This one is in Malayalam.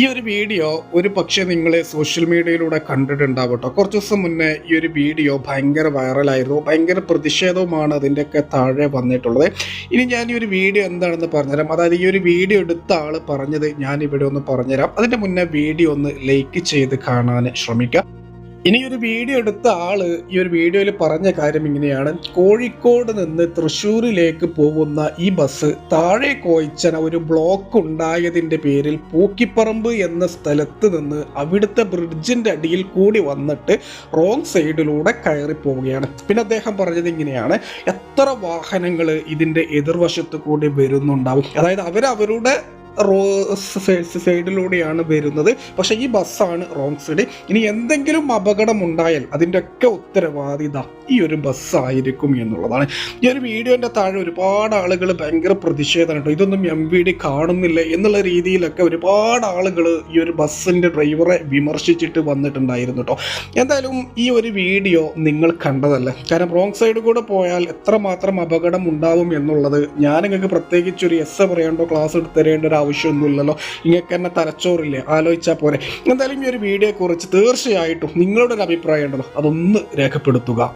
ഈ ഒരു വീഡിയോ ഒരു പക്ഷേ നിങ്ങൾ സോഷ്യൽ മീഡിയയിലൂടെ കണ്ടിട്ടുണ്ടാവും കേട്ടോ. കുറച്ച് ദിവസം മുന്നേ ഈ ഒരു വീഡിയോ ഭയങ്കര വൈറലായിരുന്നു ഭയങ്കര പ്രതിഷേധവുമാണ് അതിന്റെയൊക്കെ താഴെ വന്നിട്ടുള്ളത്. ഇനി ഞാൻ ഈ ഒരു വീഡിയോ എന്താണെന്ന് പറഞ്ഞുതരാം. അതായത് ഈ ഒരു വീഡിയോ എടുത്ത ആൾ പറഞ്ഞത് ഞാൻ ഇവിടെ ഒന്ന് പറഞ്ഞുതരാം. അതിന്റെ മുന്നേ വീഡിയോ ഒന്ന് ലൈക്ക് ചെയ്ത് കാണാൻ ശ്രമിക്കാം ഇനി ഒരു വീഡിയോ എടുത്ത ആൾ ഈ ഒരു വീഡിയോയിൽ പറഞ്ഞ കാര്യം ഇങ്ങനെയാണ്. കോഴിക്കോട് നിന്ന് തൃശ്ശൂരിലേക്ക് പോകുന്ന ഈ ബസ് താഴെ കോയിച്ചന ഒരു ബ്ലോക്ക് ഉണ്ടായതിന്റെ പേരിൽ പൂക്കിപ്പറമ്പ് എന്ന സ്ഥലത്ത് നിന്ന് അവിടുത്തെ ബ്രിഡ്ജിന്റെ അടിയിൽ കൂടി വന്നിട്ട് റോങ് സൈഡിലൂടെ കയറി പോവുകയാണ്. പിന്നെ അദ്ദേഹം പറഞ്ഞത് ഇങ്ങനെയാണ്. എത്ര വാഹനങ്ങൾ ഇതിന്റെ എതിർവശത്ത് കൂടി വരുന്നുണ്ടാവും. അതായത് അവരവരുടെ സൈഡിലൂടെയാണ് വരുന്നത്. പക്ഷെ ഈ ബസ്സാണ് റോങ് സൈഡ് ഇനി എന്തെങ്കിലും അപകടം ഉണ്ടായാൽ അതിന്റെ ഒക്കെ ഉത്തരവാദിത ഈ ഒരു ബസ്സായിരിക്കും എന്നുള്ളതാണ്. ഈ ഒരു വീഡിയോന്റെ താഴെ ഒരുപാട് ആളുകൾ ഭയങ്കര പ്രതിഷേധമാണ് കേട്ടോ ഇതൊന്നും എം വി ഡി കാണുന്നില്ല എന്നുള്ള രീതിയിലൊക്കെ ഒരുപാട് ആളുകൾ ഈ ഒരു ബസ്സിന്റെ ഡ്രൈവറെ വിമർശിച്ചിട്ട് വന്നിട്ടുണ്ടായിരുന്നു കേട്ടോ. എന്തായാലും ഈ ഒരു വീഡിയോ നിങ്ങൾ കണ്ടതല്ലേ? കാരണം റോങ് സൈഡ് കൂടെ പോയാൽ എത്രമാത്രം അപകടം ഉണ്ടാവും എന്നുള്ളത് ഞാൻ നിങ്ങൾക്ക് പ്രത്യേകിച്ച് ഒരു എസ് എ പറയേണ്ടോ ക്ലാസ് എടുത്ത് തരേണ്ട ഒരു ആവശ്യമൊന്നുമില്ലല്ലോ. ഇങ്ങനെ തന്നെ തലച്ചോറില്ലേ? ആലോചിച്ചാൽ പോരെ. എന്തായാലും ഈ ഒരു വീഡിയോയെക്കുറിച്ച് തീർച്ചയായിട്ടും നിങ്ങളുടെ ഒരു അഭിപ്രായം ഉണ്ടല്ലോ. അതൊന്ന് രേഖപ്പെടുത്തുക.